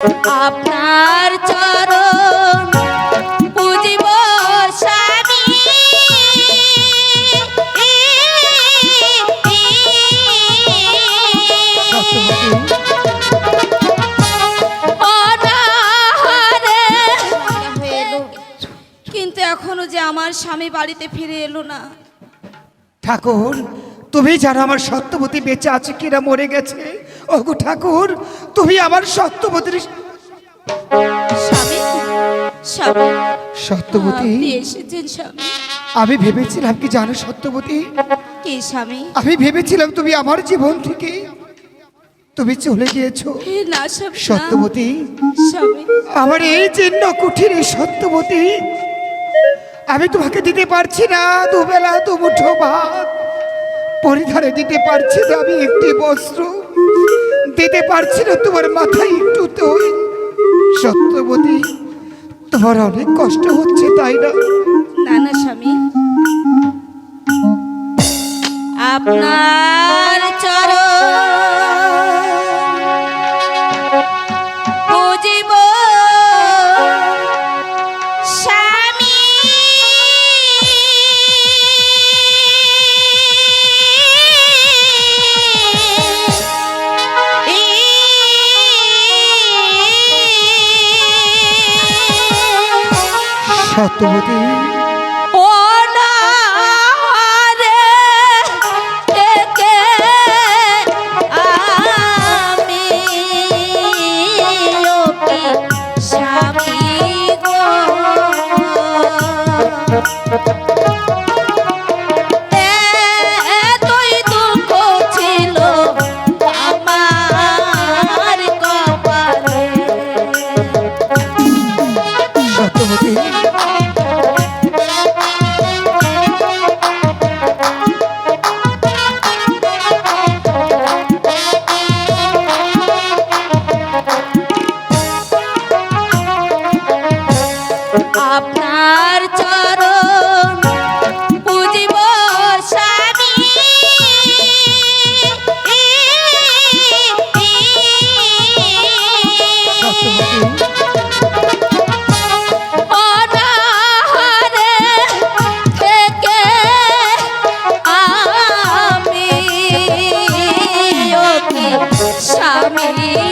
আপনার চরণ পুজিব স্বামী। কিন্তু এখনও যে আমার স্বামী বাড়িতে ফিরে এলো না। ঠাকুর, তুমি জানো আমার সত্যবতী বেঁচে আছে কিনা মরে গেছে। ওগো ঠাকুর তুমি আমার সত্যবতীর স্বামী স্বামী সত্যবতী? আপনি এসেছেন স্বামী। আমি ভেবেছিলাম কি জানো সত্যবতী? কি স্বামী? আমি ভেবেছিলাম তুমি আমার জীবন থেকে তুমি চলে গিয়েছো। হে না স্বামী না। সত্যবতী? স্বামী। আমার এই চিহ্ন কুঠির সত্যবতী আমি তোমাকে দিতে পারছি না। দুবেলা দু মুঠো ভাত পরিধানে দিতে পারছি না আমি একটি বস্ত্র। দিতে পারছি না তোমার মাথায় একটু তো সত্যবতী, তোমার অনেক কষ্ট হচ্ছে, তাই না? না, স্বামী। আপনার সত্যবতী অনাহারে থেকে আমি ওকে স্বামী গো। मेरी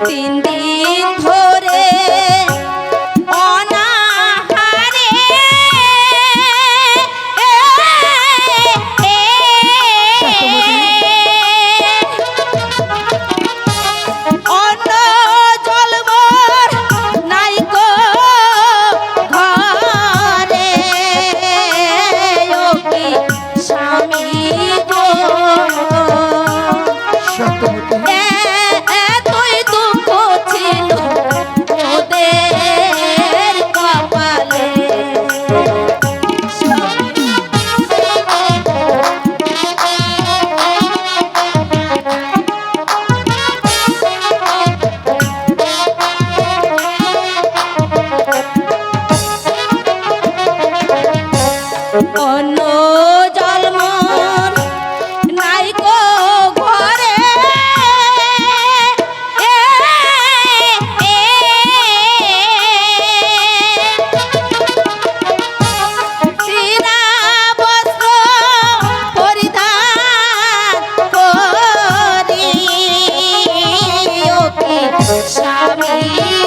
তিন দিন ধরে Thank you.